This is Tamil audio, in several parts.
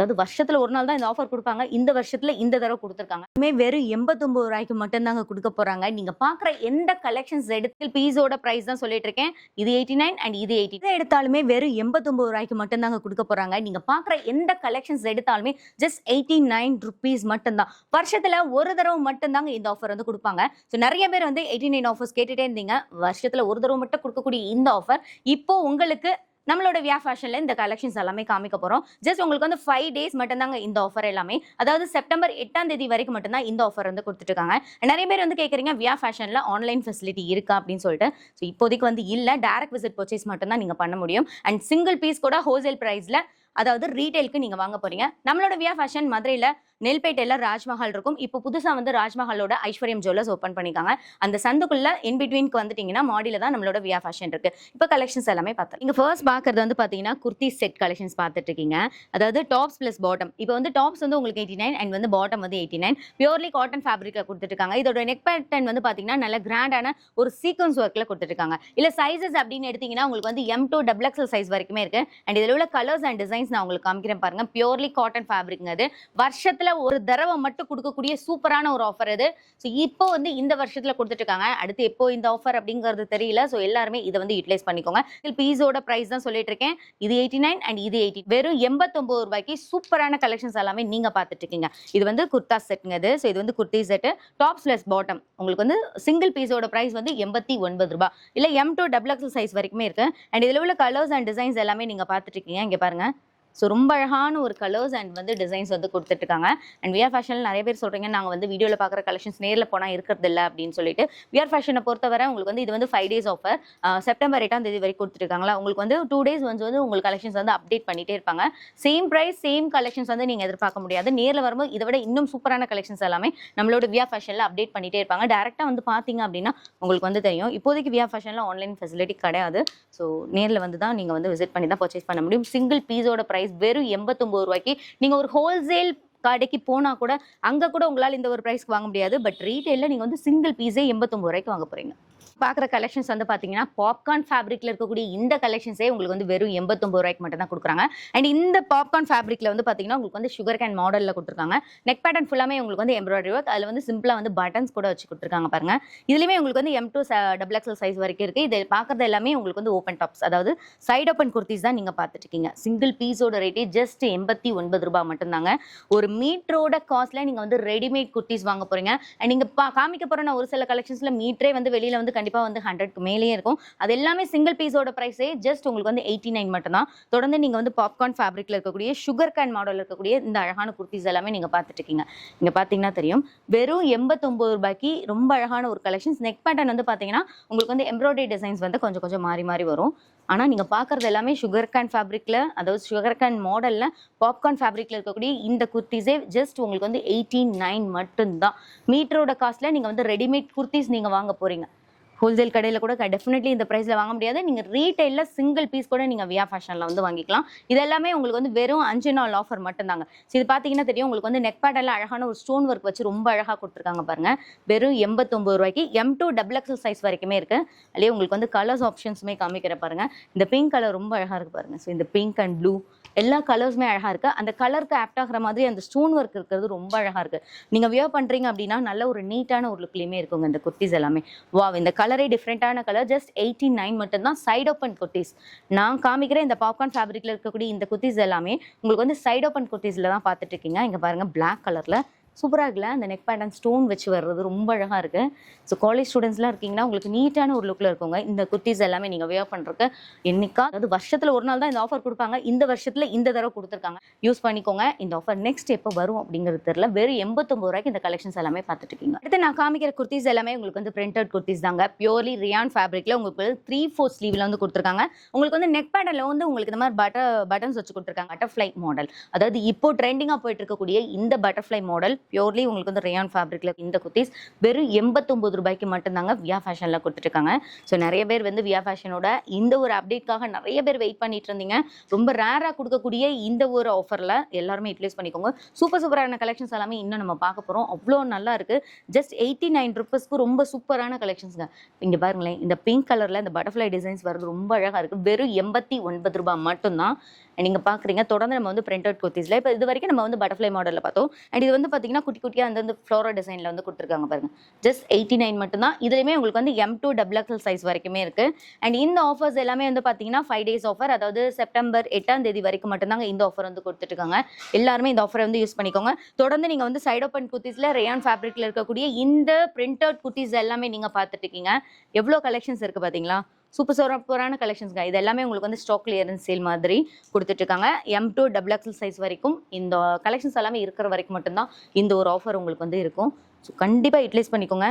அதாவது வருஷத்துல ஒரு நாள் தான் இந்த ஆஃபர் கொடுப்பாங்க. இந்த வருஷத்துல இந்த தடவை கொடுத்துருக்காங்க. வெறும் எண்பத்தொன்பது ரூபாய்க்கு மட்டும் தாங்க கொடுக்க போறாங்க. நீங்க பாக்குற எந்த கலெக்ஷன்ஸ் எடுத்து பீஸோட பிரைஸ் தான் சொல்லிட்டு இருக்கேன். இது எயிட்டி நைன் அண்ட் இது எயிட்டி இதை எடுத்தாலுமே வெறும் எண்பத்தொன்பது ரூபாய்க்கு மட்டும் தாங்க கொடுக்க போறாங்க. நீங்க பாக்குற எந்த கலெக்ஷன்ஸ் எடுத்தாலுமே ஜஸ்ட் எயிட்டி நைன் ருபீஸ் மட்டும்தான் வருஷத்துல ஒரு தடவை மட்டும்தாங்க இந்த ஆஃபர் வந்து கொடுப்பாங்க. ஸோ நிறைய பேர் வந்து எயிட்டி நைன் ஆஃபர்ஸ் கேட்டுட்டே இருந்தீங்க. வருஷத்துல ஒரு தடவை மட்டும் கொடுக்கக்கூடிய இந்த ஆஃபர் இப்போ உங்களுக்கு நம்மளோட வியா ஃபேஷன்ல இந்த கலெக்ஷன்ஸ் எல்லாமே காமிக்க போகிறோம் ஜஸ்ட் உங்களுக்கு வந்து ஃபைவ் டேஸ் மட்டும்தாங்க இந்த ஆஃபர் எல்லாமே. அதாவது செப்டம்பர் எட்டாம் தேதி வரைக்கும் மட்டும்தான் இந்த ஆஃபர் வந்து கொடுத்துட்ருக்காங்க. நிறைய பேர் வந்து கேட்குறீங்க வியா ஃபேஷனில் ஆன்லைன் ஃபெசிலிட்டி இருக்கா அப்படின்னு சொல்லிட்டு. ஸோ இப்போதைக்கு வந்து இல்லை டேரக்ட் விசிட் பர்ச்சேஸ் மட்டும்தான் நீங்கள் பண்ண முடியும். அண்ட் சிங்கிள் பீஸ் கூட ஹோல்சேல் ப்ரைஸில் அதாவது ரீட்டைலுக்கு நீங்கள் வாங்க போகிறீங்க நம்மளோட வியா ஃபேஷன் மதுரையில் நெல்பேட்டையில் ராஜ்மஹால் இருக்கும். இப்போ புதுசாக வந்து ராஜ்மஹாலோட ஐஸ்வர்யம் ஜுவல்லர்ஸ் ஓப்பன் பண்ணியிருக்காங்க அந்த சந்துக்குள்ள இன் பிட்வீனுக்கு வந்துட்டீங்கன்னா மாடியில தான் நம்மளோட வியா ஃபேஷன் இருக்கு. இப்போ கலெக்ஷன்ஸ் எல்லாமே பார்த்தோம் இங்கே ஃபர்ஸ்ட் பார்க்கறது வந்து பார்த்தீங்கன்னா குர்த்தி செட் கலெக்ஷன்ஸ் பார்த்துட்டு இருக்கீங்க அதாவது டாப்ஸ் பிளஸ் பாட்டம் இப்போ வந்து டாப்ஸ் வந்து உங்களுக்கு எயிட்டி நைன் அண்ட் வந்து பாட்டம் வந்து எயிட்டி நைன் பியூர்லி காட்டன் ஃபேப்ரிக்ல கொடுத்துருக்காங்க இதோட நெக் பேட்டர்ன் வந்து பார்த்தீங்கன்னா நல்ல கிராண்டான ஒரு சீக்வன்ஸ் ஒர்க்ல கொடுத்துருக்காங்க இல்லை சைஸஸ் அப்படின்னு எடுத்தீங்கன்னா உங்களுக்கு வந்து M to double XL size வரைக்குமே இருக்கு. அண்ட் இதில் உள்ள கலர்ஸ் அண்ட் டிசைன்ஸ் நான் உங்களுக்கு காமிக்கிறேன் பாருங்க. பியூர்லி காட்டன் ஃபேப்ரிக்ங்க அது. வருஷத்துல ஒரு தடவை மட்டும் கொடுக்கக்கூடிய சூப்பரான ஒரு ஆஃபர் இது. ஸோ இப்போ வந்து இந்த வருஷத்துல கொடுத்துட்டு இருக்காங்க அடுத்து எப்போ இந்த ஆஃபர் அப்படிங்கிறது தெரியல. ஸோ எல்லாருமே இதை வந்து யூட்டிலைஸ் பண்ணிக்கோங்க. பீஸோட ப்ரைஸ் தான் சொல்லிட்டு இருக்கேன் இது எயிட்டி நைன் அண்ட் இது எயிட்டி வெறும் எண்பத்தொம்பது ரூபாய்க்கு சூப்பரான கலெக்ஷன்ஸ் எல்லாமே நீங்க பார்த்துட்டு இருக்கீங்க இது வந்து குர்தா செட்டுங்க இது. ஸோ இது வந்து kurti set tops plus bottom உங்களுக்கு வந்து சிங்கிள் பீஸோட ப்ரைஸ் வந்து எண்பத்தி ஒன்பது ரூபாய். இல்லை M to double XL size வரைக்குமே இருக்கு. அண்ட் இதில் உள்ள கலர்ஸ் அண்ட் டிசைன்ஸ் எல்லாமே நீங்க பார்த்துட்டு இருக்கீங்க இங்கே பாருங்க. ஸோ ரொம்ப அழகான ஒரு கலர்ஸ் அண்ட் வந்து டிசைன்ஸ் வந்து கொடுத்துட்ருக்காங்க அண்ட் விஆர் ஃபேஷனில் நிறைய பேர் சொல்கிறீங்க நாங்கள் வந்து வீடியோவில் பார்க்குற கலெக்ஷன்ஸ் நேரில் போனால் இருக்கிறது இல்லை அப்படின்னு சொல்லிட்டு. விஆர் ஃபேஷனை பொறுத்தவரை உங்களுக்கு வந்து இது வந்து ஃபைவ் டேஸ் ஆஃபர் செப்டம்பர் எட்டாம் தேதி வரைக்கும் கொடுத்துருக்காங்களா உங்களுக்கு வந்து டூ டேஸ் வந்து வந்து உங்களுக்கு கலெக்ஷன்ஸ் வந்து அப்டேட் பண்ணிகிட்டே இருப்பாங்க. சேம் ப்ரைஸ் சேம் கலெக்ஷன்ஸ் வந்து நீங்கள் எதிர்பார்க்க முடியாது. நேரில் வரும்போது இதை விட இன்னும் சூப்பரான கலெக்ஷன்ஸ் எல்லாமே நம்மளோட வியா ஃபேஷனில் அப்டேட் பண்ணிட்டே இருப்பாங்க. டேரெக்டாக வந்து பார்த்தீங்க அப்படின்னா உங்களுக்கு வந்து தெரியும். இப்போதைக்கு வியா ஃபேஷனில் ஆன்லைன் ஃபெசிலிட்டி கிடையாது. ஸோ நேரில் வந்து தான் நீங்கள் வந்து விசிட் பண்ணி தான் பர்ச்சேஸ் பண்ண முடியும். சிங்கிள் பீஸோட ப்ரைஸ் வெறும் எண்பத்தொம்பது ரூபாய்க்கு. நீங்கள் ஒரு ஹோல்சேல் கடைக்கு போனா கூட அங்க கூட உங்களால இந்த ஒரு பிரைஸ்க்கு வாங்க முடியாது. பட் ரீட்டைல்ல நீங்க வந்து சிங்கிள் பீஸே எண்பத்தொம்பது ரூபாய்க்கு வாங்க போறீங்க. பார்க்குற கலெக்ஷன்ஸ் வந்து பார்த்தீங்கன்னா பாப்கார்ன் ஃபேப்ரிக்ல இருக்கக்கூடிய இந்த கலெக்ஷன்ஸே உங்களுக்கு வந்து வெறும் எண்பத்தொம்பது ரூபாய்க்கு மட்டும் தான் கொடுக்குறாங்க. அண்ட் இந்த பாப்கார்ன் ஃபேப்ரிக்ல வந்து பார்த்தீங்கன்னா உங்களுக்கு வந்து சுகர் கேன் மாடலில் கொடுத்துருக்காங்க. நெக் பேட்டர்ன் ஃபுல்லாமே உங்களுக்கு வந்து எம்ப்ராய்டரி ஒர்க் அதில் வந்து சிம்பிளாக வந்து பட்டன்ஸ் கூட வச்சு கொடுத்துருக்காங்க பாருங்க. இதுலேயுமே உங்களுக்கு வந்து M to double XL size வரைக்கும் இருக்கு. இது பார்க்குறது எல்லாமே உங்களுக்கு வந்து ஓப்பன் டாப்ஸ் அதாவது சைட் ஓப்பன் குர்த்திஸ் தான் நீங்கள் பார்த்துட்டு இருக்கீங்க. சிங்கிள் பீஸோட ரேட்டே ஜஸ்ட் எண்பத்தி ஒன்பது ரூபாய் மட்டும்தாங்க. ஒரு மீட்டரோட காஸ்ட்ல நீங்க வந்து ரெடிமேட் குர்த்திஸ் வாங்க போறீங்க. அண்ட் நீங்க பா- காமிக்க போகிற ஒரு சில கலெக்ஷன்ஸில் மீட்டரே வந்து வெளியில் வந்து கண்டிப்பாக வந்து ஹண்ட்ரட்க்கு மேலேயே இருக்கும். அது எல்லாமே சிங்கிள் பீஸோட ப்ரைஸே ஜஸ்ட் உங்களுக்கு வந்து எயிட்டி நைன் மட்டும் தான் தொடர்ந்து நீங்க வந்து பாப்கார்ன் ஃபேப்ரிக்ல இருக்கக்கூடிய சுகர் கேன் மாடலில் இருக்கக்கூடிய இந்த அழகான குர்த்திஸ் எல்லாமே நீங்க பார்த்துட்டு இருக்கீங்க. இங்க பாத்தீங்கன்னா தெரியும் வெறும் எண்பத்தொம்பது ரூபாய்க்கு ரொம்ப அழகான ஒரு கலெக்ஷன்ஸ் நெக் பேட்டர்ன் வந்து பார்த்தீங்கன்னா உங்களுக்கு வந்து எம்ப்ராய்டரி டிசைன்ஸ் வந்து கொஞ்சம் கொஞ்சம் மாறி மாறி வரும். ஆனா நீங்க பாக்குறது எல்லாமே சுகர் கேன் ஃபேப்ரிக்ல அதாவது சுகர் கேன் மாடல்ல பாப்கார்ன் ஃபேப்ரிக்ல இருக்கக்கூடிய இந்த குர்த்திஸே ஜஸ்ட் உங்களுக்கு வந்து எயிட்டி நைன் மட்டும்தான் மீட்டரோட காஸ்ட்ல நீங்க வந்து ரெடிமேட் குர்த்திஸ் நீங்க வாங்க போறீங்க. ஹோல்சேல் கடையில் கூட டெஃபினெட்லி இந்த ப்ரைஸில் வாங்க முடியாது. நீங்கள் ரீட்டைலில் சிங்கிள் பீஸ் கூட நீங்கள் வியா ஃபேஷனில் வந்து வாங்கிக்கலாம். இது எல்லாமே உங்களுக்கு வந்து வெறும் அஞ்சு நாள் ஆஃபர் மட்டும்தாங்க. ஸோ இது பார்த்தீங்கன்னா தெரியும் உங்களுக்கு வந்து நெக் பேட்டெல்லாம் அழகான ஒரு ஸ்டோன் ஒர்க் வச்சு ரொம்ப அழகாக கொடுத்துருக்காங்க பாருங்க. வெறும் எண்பத்தொம்பது ரூபாய்க்கு M to double XL size வரைக்குமே இருக்கு. அதுலேயே உங்களுக்கு வந்து கலர்ஸ் ஆப்ஷன்ஸுமே காமிக்கிற பாருங்க. இந்த பிங்க் கலர் ரொம்ப அழகாக இருக்கு பாருங்க. ஸோ இந்த பிங்க் அண்ட் ப்ளூ எல்லா கலர்ஸுமே அழகாக இருக்குது அந்த கலருக்கு ஆப்ட் ஆகிற மாதிரி அந்த ஸ்டோன் ஒர்க் இருக்கிறது ரொம்ப அழகாக இருக்குது நீங்கள் வியர் பண்ணுறீங்க அப்படின்னா நல்ல ஒரு நீட்டான ஒரு லுக்லேயுமே இருக்குங்க இந்த குர்த்திஸ் எல்லாமே. வாவ் இந்த கலரே டிஃப்ரெண்ட்டான கலர் ஜஸ்ட் எயிட்டி நைன் மட்டும்தான் சைட் ஓப்பன் குர்த்திஸ். நான் காமிக்கிற இந்த பாப்கார்ன் ஃபேப்ரிக்கில் இருக்கக்கூடிய இந்த குர்த்திஸ் எல்லாமே உங்களுக்கு வந்து சைட் ஓப்பன் குர்த்திஸில் தான் பார்த்துட்டு இருக்கீங்க. இங்கே பாருங்கள் பிளாக் கலரில் சூப்பராக இருக்குல்ல? அந்த நெக் பேட்டர்ன் ஸ்டோன் வச்சு வர்றது ரொம்ப அழகாக இருக்கு. ஸோ காலேஜ் ஸ்டூடெண்ட்ஸ்லாம் இருக்கீங்கன்னா உங்களுக்கு நீட்டான ஒரு லுக்கில் இருக்குங்க. இந்த குர்த்திஸ் எல்லாமே நீங்கள் வேவ் பண்ணுறதுக்கு என்னைக்கா அதாவது வருஷத்தில் ஒரு நாள் தான் இந்த ஆஃபர் கொடுப்பாங்க. இந்த வருஷத்தில் இந்த தடவை கொடுத்துருக்காங்க. யூஸ் பண்ணிக்கோங்க. இந்த ஆஃபர் நெக்ஸ்ட் எப்போ வரும் அப்படிங்கிறது தெரியல. வெறும் எண்பத்தொம்பது ரூபாய்க்கு இந்த கலெக்ஷன்ஸ் எல்லாமே பார்த்துட்டு இருக்கீங்க அடுத்து நான் காமிக்கிற குர்த்திஸ் எல்லாமே உங்களுக்கு வந்து பிரிண்டட் குர்த்திஸ் தாங்க. பியூர்லி ரியான் ஃபேப்ரிக்ல உங்களுக்கு த்ரீ ஃபோர் ஸ்லீவ்ல வந்து கொடுத்துருக்காங்க. உங்களுக்கு வந்து நெக் பேண்டில் வந்து உங்களுக்கு இந்த மாதிரி பட்டர் பட்டன்ஸ் வச்சு கொடுத்துருக்காங்க. பட்டர்ஃப்ளை மாடல் அதாவது இப்போ ட்ரெண்டிங்காக போயிட்டு இருக்கக்கூடிய இந்த பட்டர்ஃப்ளை மாடல் பியூர்லி உங்களுக்கு வந்து ரேயான் ஃபேப்ரிக்ல இந்த குர்த்திஸ் வெறும் எண்பத்தொம்பது ரூபாய்க்கு மட்டும்தாங்க வியா ஃபேஷன்ல கொடுத்துருக்காங்க ஸோ நிறைய பேர் வந்து வியா ஃபேஷனோட இந்த ஒரு அப்டேட்காக நிறைய பேர் வெயிட் பண்ணிட்டு இருந்தீங்க. ரொம்ப ரேராக கொடுக்கக்கூடிய இந்த ஒரு ஆஃபர்ல எல்லாருமே யூட்டிலைஸ் பண்ணிக்கோங்க. சூப்பர் சூப்பரான கலெக்ஷன்ஸ் எல்லாமே இன்னும் நம்ம பார்க்க போகிறோம் அவ்வளோ நல்லா இருக்கு. ஜஸ்ட் எயிட்டி நைன் ருபீஸ்க்கு ரொம்ப சூப்பரான கலெக்ஷன்ஸ்ங்க இங்கே பாருங்களேன் இந்த பிங்க் கலர்ல இந்த பட்டர்ஃப்ளை டிசைன்ஸ் வர்றது ரொம்ப அழகாக இருக்கு. வெறும் எண்பத்தி ஒன்பது ரூபாய் மட்டும்தான். நீங்க பாக்குறீங்க தொடர்ந்து நம்ம வந்து பிரிண்ட் அவுட் குர்த்திஸ்ல இப்போ இது வரைக்கும் நம்ம வந்து பட்டர்ஃப்ளை மாடல்ல பார்த்தோம். அண்ட் இது வந்து பாத்தீங்கன்னா குட்டி குட்டியா அந்த வந்து ஃப்ளோரல் டிசைன்ல வந்து கொடுத்துருக்காங்க பாருங்க. ஜஸ்ட் எயிட்டி நைன் மட்டும்தான். இதுலயுமே உங்களுக்கு வந்து M to double XL size வரைக்குமே இருக்கு. அண்ட் இந்த ஆஃபர்ஸ் எல்லாமே வந்து பாத்தீங்கன்னா ஃபைவ் டேஸ் ஆஃபர் அதாவது செப்டம்பர் எட்டாம் தேதி வரைக்கும் மட்டும்தாங்க இந்த ஆஃபர் வந்து கொடுத்துட்டு இருக்காங்க எல்லாருமே இந்த ஆஃபரை வந்து யூஸ் பண்ணிக்கோங்க. தொடர்ந்து நீங்க வந்து சைட் ஓப்பன் குர்த்திஸ்ல ரேயான் ஃபேப்ரிக்ல இருக்கக்கூடிய இந்த பிரிண்ட் அவுட் குர்த்திஸ் எல்லாமே நீங்க பார்த்துட்டு இருக்கீங்க எவ்வளோ கலெக்ஷன்ஸ் இருக்கு பாத்தீங்களா? சூப்பர் சூப்பரான கலெக்ஷன்ஸ்ங்க இது எல்லாமே உங்களுக்கு வந்து ஸ்டாக் கிளியரன்ஸ் சேல் மாதிரி கொடுத்துட்டு இருக்காங்க M to double XL size வரைக்கும் இந்த கலெக்ஷன்ஸ் எல்லாமே இருக்கிற வரைக்கும் மட்டும்தான் இந்த ஒரு ஆஃபர் உங்களுக்கு வந்து இருக்கும். ஸோ கண்டிப்பாக யூட்டிலைஸ் பண்ணிக்கோங்க.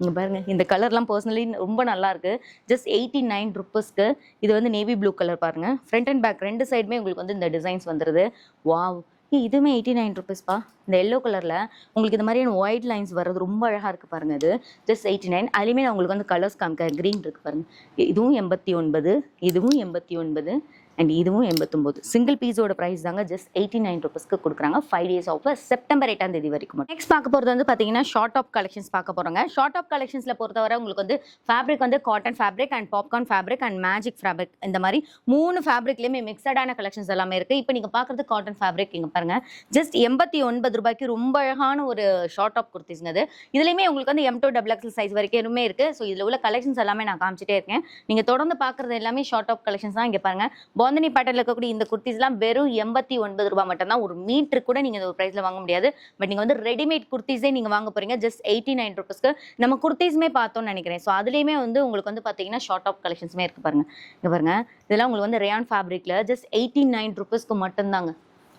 இங்கே பாருங்க இந்த கலர்லாம் பர்சனலி ரொம்ப நல்லா இருக்கு. ஜஸ்ட் எயிட்டி நைன் ருப்பீஸ்க்கு இது வந்து நேவி ப்ளூ கலர் பாருங்க. ஃப்ரண்ட் அண்ட் பேக் ரெண்டு சைடுமே உங்களுக்கு வந்து இந்த டிசைன்ஸ் வந்துருது. வாவ் இதுவுமே எயிட்டி நைன் ருபீஸ்ப்பா இந்த எல்லோ கலரில் உங்களுக்கு இந்த மாதிரியான ஒயிட் லைன்ஸ் வர்றது ரொம்ப அழகாக இருக்குது பாருங்க இது. ஜஸ்ட் எயிட்டி நைன் அதுலேயுமே நான் உங்களுக்கு வந்து கலர்ஸ் காமிக்க க்ரீன் இருக்கு பாருங்க. இதுவும் எண்பத்தி ஒன்பது இதுவும் எண்பத்தி ஒன்பது. அண்ட் இதுவும் எண்பத்தொம்போது. சிங்கிள் பீஸோட ப்ரைஸ் தாங்க ஜஸ்ட் எயிட்டி நைன் ருபீஸ்க்கு கொடுக்குறாங்க. ஃபைவ் டேஸ் ஆஃபர் செப்டம்பர் எட்டாம் தேதி வரைக்கும் நெக்ஸ்ட் பார்க்க போகிறது வந்து பார்த்தீங்கன்னா ஷார்ட் ஆஃப் கலெக்ஷன்ஸ் பார்க்க போகிறாங்க ஷார்ட் ஆஃப் கலெக்ஷன்ஸில் பொறுத்தவரை உங்களுக்கு வந்து ஃபேப்ரிக் வந்து cotton fabric and popcorn fabric and magic fabric இந்த மாதிரி மூணு ஃபேப்ரிக்லேயுமே மிக்சடான கலெக்ஷன்ஸ் எல்லாமே இருக்குது இப்போ நீங்கள் பார்க்குறது காட்டன் ஃபேப்ரிக் இங்கே பாருங்க. ஜஸ்ட் எண்பத்தி ஒன்பது ரூபாய்க்கு ரொம்ப அழகான ஒரு ஷார்ட் ஆஃப் குர்த்திஸ்ங்க அது. இதுலேயுமே உங்களுக்கு வந்து M to double XL size வரைக்கும் எதுவுமே இருக்குது ஸோ இதில் உள்ள கலெக்ஷன்ஸ் எல்லாமே நான் காமிச்சிட்டே இருக்கேன். நீங்கள் தொடர்ந்து பார்க்குறது எல்லாமே ஷார்ட் ஆஃப் கலெக்ஷன்ஸ் தான் இங்கே பாருங்க. கோந்தனி பேட்டர்ல இருக்கக்கூடிய இந்த குர்த்திஸ்லாம் வெறும் எண்பத்தி ஒன்பது ரூபாய் மட்டும்தான். ஒரு மீட்டர் கூட நீங்கள் இந்த ஒரு ப்ரைஸில் வாங்க முடியாது. பட் நீங்கள் வந்து ரெடிமேட் குர்த்திஸே நீங்கள் வாங்க போறீங்க. ஜஸ்ட் எயிட்டி நைன் ருபீஸ்க்கு நம்ம குர்த்திஸுமே பார்த்தோம்னு நினைக்கிறேன். ஸோ அதுலேயுமே வந்து உங்களுக்கு வந்து பார்த்தீங்கன்னா ஷார்ட் ஆப் கலெக்ஷன்ஸுமே இருக்கு பாருங்க. இங்க பாருங்க. இதெல்லாம் உங்களுக்கு வந்து ரேயான் ஃபேப்ரிக்ல ஜஸ்ட் எயிட்டி நைன் ருபீஸ்க்கு மட்டும்தாங்க.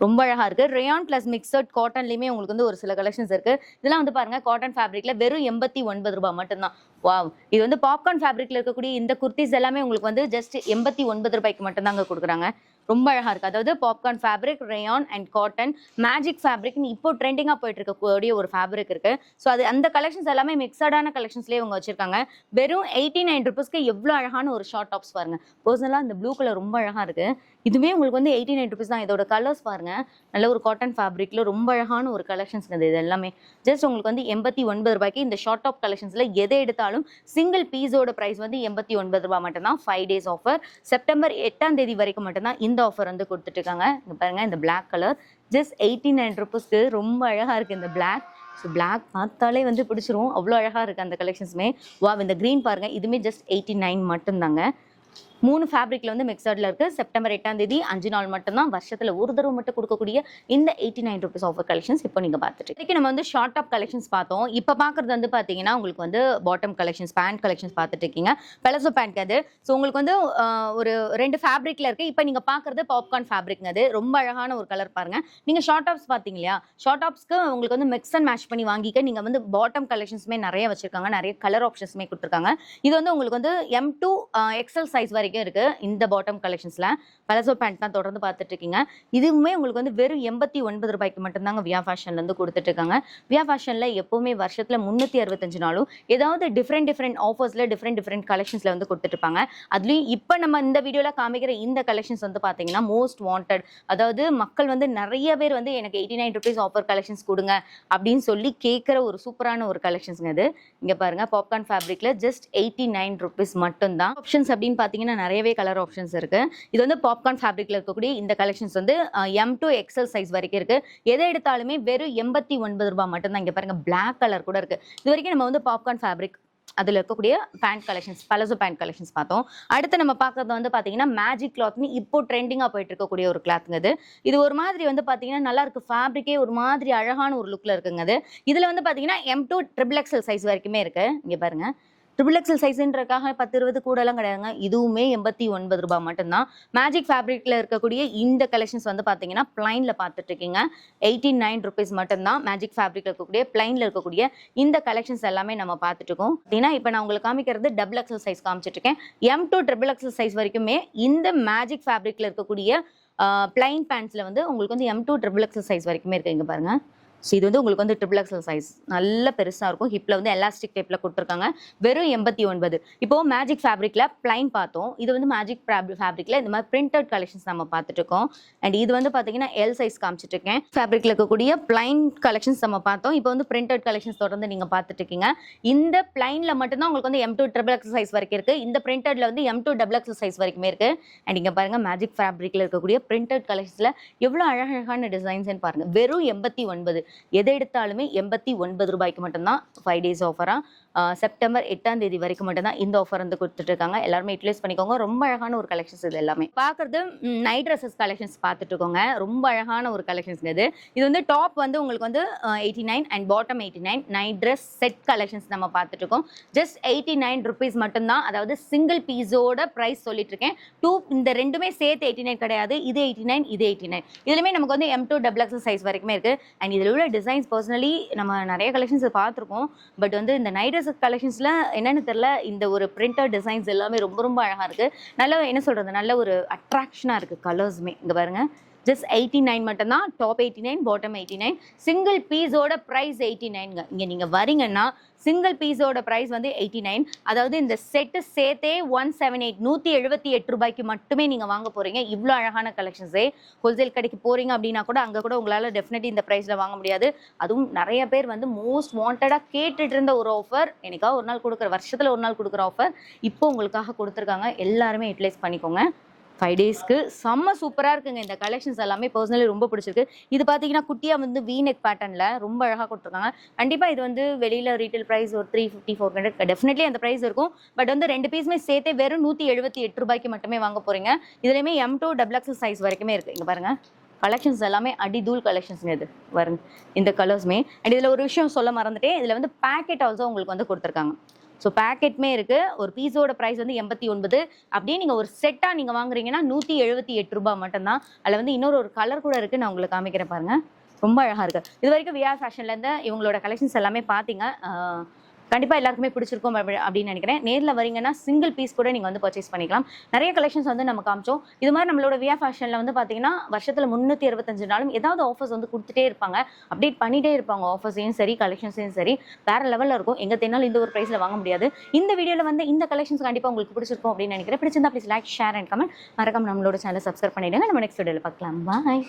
ரொம்ப அழகா இருக்கு. ரேயான் பிளஸ் மிக்சட் காட்டன்லயுமே உங்களுக்கு வந்து ஒரு சில கலெக்ஷன்ஸ் இருக்கு. இதெல்லாம் வந்து பாருங்க காட்டன் ஃபேப்ரிக்ல வெறும் எண்பத்தி ஒன்பது ரூபாய் மட்டும்தான். வாவ் இது வந்து பாப்கார்ன் ஃபேப்ரிக்ல இருக்கக்கூடிய இந்த குர்த்திஸ் எல்லாமே உங்களுக்கு வந்து ஜஸ்ட் எண்பத்தி ஒன்பது ரூபாய்க்கு மட்டும்தாங்க கொடுக்குறாங்க. ரொம்ப அழகா இருக்கு. அதாவது popcorn fabric rayon and cotton magic ஃபேப்ரிக்னு இப்போ ட்ரெண்டிங்கா போயிட்டு இருக்கக்கூடிய ஒரு ஃபேப்ரிக் இருக்கு. ஸோ அது அந்த கலெக்ஷன்ஸ் எல்லாமே மிக்சடான கலெக்ஷன்ஸ்லேயே இவங்க வச்சிருக்காங்க. வெறும் எயிட்டி நைன் ருபீஸ்க்கு எவ்வளோ அழகான ஒரு ஷார்ட் டாப்ஸ் பாருங்க. பர்சனலாக இந்த ப்ளூ கலர் ரொம்ப அழகா இருக்கு. இதுவே உங்களுக்கு வந்து எயிட்டி நைன் ருபீஸ் தான். இதோட கலர்ஸ் பாருங்க. நல்ல ஒரு காட்டன் ஃபேப்ரிக்ல ரொம்ப அழகான ஒரு கலெக்ஷன்ஸ் இது இது எல்லாமே. ஜஸ்ட் உங்களுக்கு வந்து எண்பத்தி ஒன்பது ரூபாய்க்கு இந்த ஷார்ட் டாப் கலெக்ஷன்ஸ்ல எதை எடுத்தாலும் சிங்கிள் பீஸோட பிரைஸ் வந்து எண்பத்தி ஒன்பது ரூபாய் மட்டும்தான். ஃபைவ் டேஸ் ஆஃபர் செப்டம்பர் எட்டாம் தேதி வரைக்கும் மட்டும்தான் இந்த ஆஃபர் வந்து கொடுத்துட்டு இருக்காங்க இங்க பாருங்க இந்த black colour just eighty nine ருபீஸ்க்கு ரொம்ப அழகா இருக்கு இந்த பிளாக் ஸோ பிளாக் பார்த்தாலே வந்து பிடிச்சிரும். அவ்வளோ அழகாக இருக்குது அந்த கலெக்ஷன்ஸுமே வா இந்த க்ரீன் பாருங்க. இதுவுமே ஜஸ்ட் எயிட்டி நைன் மட்டும்தாங்க. மூணு ஃபேப்ரிக்ல வந்து மிக்சர்ல இருக்கு. செப்டம்பர் எட்டாம் தேதி அஞ்சு நாள் மட்டும்தான். வருஷத்துல ஒரு தடவை மட்டும் கொடுக்கக்கூடிய இந்த eighty nine rupees offer collections இப்போ நீங்க பார்த்துட்டு இதுக்கு நம்ம வந்து ஷார்ட் டாப் கலெக்ஷன்ஸ் பார்த்தோம். இப்போ பார்க்கறது வந்து பாத்தீங்கன்னா உங்களுக்கு வந்து பாட்டம் கலெக்ஷன்ஸ் பேண்ட் கலெக்ஷன்ஸ் பார்த்துட்டு இருக்கீங்க. பெலசோ பேண்ட் அது. ஸோ உங்களுக்கு வந்து ஒரு ரெண்டு ஃபேப்ரிக்ல இருக்கு. இப்போ நீங்க பார்க்கறது பாப்கார்ன் ஃபேப்ரிக்ங்க அது. ரொம்ப அழகான ஒரு கலர் பாருங்க. நீங்க ஷார்ட் டாப்ஸ் பார்த்தீங்க இல்லையா? ஷார்ட் டாப்ஸ்க்கு உங்களுக்கு வந்து மிக்ஸ் அண்ட் மேட்ச் பண்ணி வாங்கிக்க நீங்க வந்து பாட்டம் கலெக்ஷன்ஸுமே நிறைய வச்சிருக்காங்க. நிறைய கலர் ஆப்ஷன்ஸுமே கொடுத்துருக்காங்க. இது வந்து உங்களுக்கு வந்து எம் டூ எக்ஸல் சைஸ் வரைக்கும் இருக்கு. இந்த பாட்டம் கலெக்ஷன்ஸ்ல பலசோ பேண்ட் தான் தொடர்ந்து பார்த்துட்டு இருக்கீங்க இதுவுமே உங்களுக்கு வந்து வெறும் எண்பத்தி ஒன்பது ரூபாய்க்கு மட்டும்தாங்க வியா ஃபேஷன்ல இருந்து கொடுத்துட்டு இருக்காங்க வியா ஃபேஷன்ல எப்பவுமே வருஷத்துல முன்னூத்தி அறுபத்தஞ்சு நாளும் ஏதாவது டிஃப்ரெண்ட் டிஃப்ரெண்ட் ஆஃபர்ஸ்ல டிஃப்ரெண்ட் டிஃப்ரெண்ட் கலெக்ஷன்ஸ்ல வந்து கொடுத்துட்டு அதுலயும் இப்போ நம்ம இந்த வீடியோல காமிக்கிற இந்த கலெக்ஷன்ஸ் வந்து பாத்தீங்கன்னா மோஸ்ட் வாண்டட் அதாவது மக்கள் வந்து நிறைய பேர் வந்து எனக்கு eighty nine rupees offer collections கொடுங்க அப்படின்னு சொல்லி கேட்குற ஒரு சூப்பரான ஒரு கலெக்ஷன்ஸ்ங்க இது. இங்க பாருங்க பாப்கார்ன் ஃபேப்ரிக்ல ஜஸ்ட் எயிட்டி நைன் ருபீஸ் மட்டும்தான். ஆப்ஷன்ஸ் அப்படின்னு நிறையவே கலர் ஆப்ஷன்ஸ் இருக்கு. இது வந்து பாப்கார்ன் ஃபேப்ரிக்ல இருக்கக்கூடிய இந்த கலெக்ஷன்ஸ் வந்து எம் டு எக்ஸல் சைஸ் வரைக்கும் இருக்கு. எதை எடுத்தாலுமே வெறும் எண்பத்தி ஒன்பது ரூபாய் மட்டும்தான். இங்க பாருங்க பிளாக் கலர் கூட இருக்கு. இது வரைக்கும் நம்ம வந்து பாப்கார்ன் ஃபேப்ரிக் அதில் இருக்கக்கூடிய pant collections palazzo pant collections பார்த்தோம். அடுத்து நம்ம பார்க்கறது வந்து பார்த்தீங்கன்னா மேஜிக் கிளாத்னு இப்போ ட்ரெண்டிங்காக போயிட்டு இருக்கக்கூடிய ஒரு கிளாத்துங்க இது. இது ஒரு மாதிரி வந்து பார்த்தீங்கன்னா நல்லா இருக்கு. ஃபேப்ரிக்கே ஒரு மாதிரி அழகான ஒரு லுக்கில் இருக்குங்க இது. இதில் வந்து பார்த்தீங்கன்னா M to triple XL size வரைக்குமே இருக்கு. இங்கே பாருங்க. ட்ரிபிள் எக்ஸல் சைஸ்ன்றக்காக பத்து இருபது கூடலாம் கிடையாதுங்க. இதுவுமே எண்பத்தி ஒன்பது ரூபாய் மட்டும்தான். மேஜிக் ஃபேப்ரிக்ல இருக்கக்கூடிய இந்த கலெக்ஷன்ஸ் வந்து பார்த்தீங்கன்னா பிளைன்ல பார்த்துட்டு இருக்கீங்க எயிட்டி நைன் ருபீஸ் மட்டும்தான் மேஜிக் ஃபேப்ரிக்ல இருக்கக்கூடிய பிளைன்ல இருக்கக்கூடிய இந்த கலெக்ஷன்ஸ் எல்லாமே நம்ம பார்த்துட்டு இருக்கோம் அப்படின்னா இப்போ நான் உங்களுக்கு காமிக்கிறது டபுள் எக்ஸல் சைஸ் காமிச்சிட்டு இருக்கேன் M to triple XL size வரைக்குமே இந்த மேஜிக் ஃபேப்ரிக்ல இருக்கக்கூடிய பிளைன் பேண்ட்ஸ்ல வந்து உங்களுக்கு வந்து M to triple XL size வரைக்குமே இருக்கு. இங்க பாருங்க. ஸோ இது வந்து உங்களுக்கு வந்து ட்ரிபிள் எக்ஸல் சைஸ் நல்ல பெருசாக இருக்கும். ஹிப்பில் வந்து எலாஸ்டிக் டைப்பில் கொடுத்துருக்காங்க. வெறும் எண்பத்தி ஒன்பது. இப்போ மேஜிக் ஃபேப்ரிக்கில் பிளைன் பார்த்தோம். இது வந்து மேஜிக் ஃபேப்ரிக்கில் இந்த மாதிரி பிரிண்டட் கலெக்ஷன்ஸ் நம்ம பார்த்துட்டு இருக்கோம் அண்ட் இது வந்து பார்த்தீங்கன்னா எல் சைஸ் காமிச்சிட்டு இருக்கேன் ஃபேப்ரிக்கில் இருக்கக்கூடிய பிளைன் கலெக்ஷன்ஸ் நம்ம பார்த்தோம். இப்போ வந்து பிரிண்டட் கலெக்ஷன்ஸ் தொடர்ந்து நீங்கள் பார்த்துட்டு இருக்கீங்க இந்த பிளைனில் மட்டும்தான் உங்களுக்கு வந்து M to triple XL size வரைக்கும் இருக்குது இந்த பிரிண்டட்ல வந்து M to double XL size வரைக்குமே இருக்குது அண்ட் இங்கே பாருங்கள் மேஜிக் ஃபேப்ரிக்கில் இருக்கக்கூடிய பிரிண்டட் கலெக்ஷன்ஸில் எவ்வளோ அழகழகான டிசைன்ஸ்ன்னு பாருங்கள் வெறும் எண்பத்தி ஒன்பது. எதை எடுத்தாலுமே எண்பத்தி ஒன்பது ரூபாய்க்கு மட்டும்தான் ஃபைவ் டேஸ் ஆஃபராக செப்டம்பர் எட்டாம் தேதி வரைக்கும் மட்டும்தான் இந்த ஆஃபர் வந்து கொடுத்துட்டு இருக்காங்க எல்லாருமே யூட்டிலைஸ் பண்ணிக்கோங்க. ரொம்ப அழகான ஒரு கலெக்ஷன்ஸ் இது எல்லாமே. பார்க்குறது நைட் ட்ரெஸ்ஸஸ் கலெக்ஷன்ஸ் பார்த்துட்டு இருக்கோங்க ரொம்ப அழகான ஒரு கலெக்ஷன்ஸ் இது. இது வந்து டாப் வந்து உங்களுக்கு வந்து eighty nine and bottom eighty nine night dress set collections நம்ம பார்த்துட்டு இருக்கோம் ஜஸ்ட் எயிட்டி நைன் ருபீஸ் மட்டும்தான். அதாவது சிங்கிள் பீஸோட ப்ரைஸ் சொல்லிட்டு இருக்கேன் டூ இந்த ரெண்டுமே சேர்த்து எயிட்டி நைன் கிடையாது. இது எயிட்டி நைன் இது எயிட்டி நைன் இதுலையுமே நமக்கு வந்து M to double XL size வரைக்குமே இருக்கு. அண்ட் இதில் எவ்வளோ டிசைன்ஸ் பர்சனலி நம்ம நிறைய கலெக்ஷன்ஸ் பார்த்துருக்கோம். பட் வந்து இந்த நைட் கலெக்ஷன்ஸில் என்னன்னு தெரியல இந்த ஒரு பிரிண்டட் டிசைன்ஸ் எல்லாமே ரொம்ப ரொம்ப அழகாக இருக்குது நல்ல என்ன சொல்கிறது நல்ல ஒரு அட்ராக்ஷனாக இருக்குது கலர்ஸுமே இங்கே பாருங்க. ஜஸ்ட் எயிட்டி நைன் மட்டும்தான் top eighty nine bottom eighty nine single பீஸோட ப்ரைஸ் எயிட்டி நைன்ங்க இங்கே நீங்கள் வரீங்கன்னா சிங்கிள் பீஸோட ப்ரைஸ் வந்து எயிட்டி நைன் அதாவது இந்த செட்டு சேர்த்தே ஒன் செவன் எயிட் நூற்றி எழுபத்தி எட்டு ரூபாய்க்கு மட்டுமே நீங்கள் வாங்க போகிறீங்க இவ்வளோ அழகான கலெக்ஷன்ஸே ஹோல்சேல் கடைக்கு போகிறீங்க அப்படின்னா கூட அங்கே கூட உங்களால் டெஃபினெட்லி இந்த ப்ரைஸில் வாங்க முடியாது. அதுவும் நிறைய பேர் வந்து மோஸ்ட் வாண்டடாக கேட்டுட்டு இருந்த ஒரு ஆஃபர் எனக்காக ஒரு நாள் கொடுக்குற வருஷத்தில் ஒரு நாள் கொடுக்குற ஆஃபர் இப்போ உங்களுக்காக கொடுத்துருக்காங்க. எல்லாருமே யூட்டிலைஸ் பண்ணிக்கோங்க. ஃபைவ் டேஸ்க்கு செம்ம சூப்பராக இருக்குங்க. இந்த கலெக்ஷன்ஸ் எல்லாமே பர்சனலி ரொம்ப பிடிச்சிருக்கு. இது பார்த்தீங்கன்னா குட்டியாக வந்து வீநெக் பேட்டர்னில் ரொம்ப அழகாக கொடுத்துருக்காங்க. கண்டிப்பாக இது வந்து வெளியில் ரீட்டைல் ப்ரைஸ் ஒரு three fifty four hundred definitely அந்த ப்ரைஸ் இருக்கும். பட் வந்து ரெண்டு பீஸுமே சேர்த்தே வெறும் நூற்றி எழுபத்தி எட்டு ரூபாய்க்கு மட்டுமே வாங்க போகிறீங்க இதுலேயுமே M to double XL size வரைக்குமே இருக்குது இங்கே பாருங்கள் கலெக்ஷன்ஸ் எல்லாமே அடிதூள் கலெக்ஷன்ஸ்ங்க இது. வருங்க. இந்த கலர்ஸ்மே அண்ட் இதில் ஒரு விஷயம் சொல்ல மறந்துட்டேன். இதில் வந்து பேக்கெட் ஆல்சோ உங்களுக்கு வந்து கொடுத்துருக்காங்க. ஸோ பேக்கெட்மே இருக்குது ஒரு பீஸோட ப்ரைஸ் வந்து எண்பத்தி ஒன்பது. அப்படியே நீங்கள் ஒரு செட்டாக நீங்கள் வாங்குறீங்கன்னா நூற்றி எழுபத்தி எட்டு ரூபாய் மட்டும்தான். அதில் வந்து இன்னொரு ஒரு கலர் கூட இருக்குது நான் உங்களுக்கு காமிக்கிறேன் பாருங்க. ரொம்ப அழகாக இருக்குது இது வரைக்கும் விஆர் ஃபேஷன்லேருந்து இவங்களோட கலெக்ஷன்ஸ் எல்லாமே பார்த்தீங்க. கண்டிப்பாக எல்லாருக்குமே பிடிச்சிருக்கும் அப்படி- அப்படின்னு நினைக்கிறேன். நேரில் வரீங்கன்னா சிங்கிள் பீஸ் கூட நீங்கள் வந்து பர்ச்சேஸ் பண்ணிக்கலாம். நிறைய கலெக்ஷன்ஸ் வந்து நம்ம காமிச்சோம். இது மாதிரி நம்மளோட வியா ஃபேஷனில் வந்து பார்த்தீங்கன்னா வருஷத்தில் முந்நூற்றி அறுபத்தஞ்சு நாளும் ஏதாவது ஆஃபர்ஸ் வந்து கொடுத்துட்டே இருப்பாங்க. அப்டேட் பண்ணிகிட்டே இருப்பாங்க ஆஃபர்ஸையும் சரி கலெக்ஷன்ஸையும் சரி. வேற லெவலில் இருக்கும். எங்கே தேனாலும் இந்த ஒரு ப்ரைஸில் வாங்க முடியாது. இந்த வீடியோவில் வந்து இந்த கலெக்ஷன்ஸ் கண்டிப்பாக உங்களுக்கு பிடிச்சிருக்கும் அப்படின்னு நினைக்கிறேன். பிடிச்சிருந்தா please like share and comment மறக்காம நம்மளோட சேனலை சப்ஸ்கிரைப் பண்ணிடுங்க. நம்ம நெக்ஸ்ட் வீடியோவில் பார்க்கலாம் பாய்